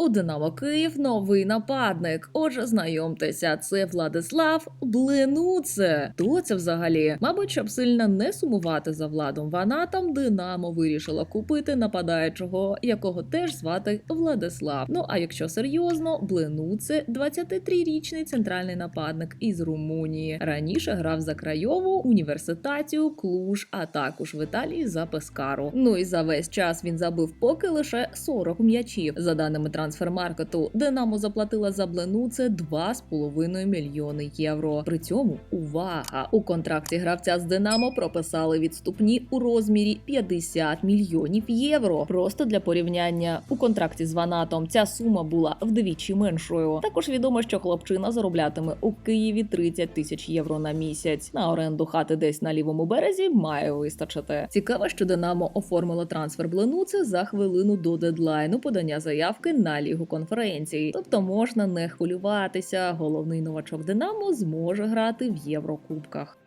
У Динамо Київ новий нападник. Отже, знайомтеся, це Владислав Блинуце. Хто це взагалі? Мабуть, щоб сильно не сумувати за владом Ванатом, Динамо вирішила купити нападаючого, якого теж звати Владислав. Ну а якщо серйозно, Блинуце 23-річний центральний нападник із Румунії. Раніше грав за Крайову, університацію, Клуж, а також в Італії за Пескару. Ну і за весь час він забив поки лише 40 м'ячів. За даними трансфермаркету, Динамо заплатила за Бленуце 2,5 мільйони євро. При цьому увага! У контракті гравця з Динамо прописали відступні у розмірі 50 мільйонів євро. Просто для порівняння у контракті з Ванатом ця сума була вдвічі меншою. Також відомо, що хлопчина зароблятиме у Києві 30 тисяч євро на місяць. На оренду хати десь на лівому березі має вистачити. Цікаво, що Динамо оформило трансфер Бленуце за хвилину до дедлайну подання заявки на лігу конференцій. Тобто можна не хвилюватися. Головний новачок Динамо зможе грати в Єврокубках.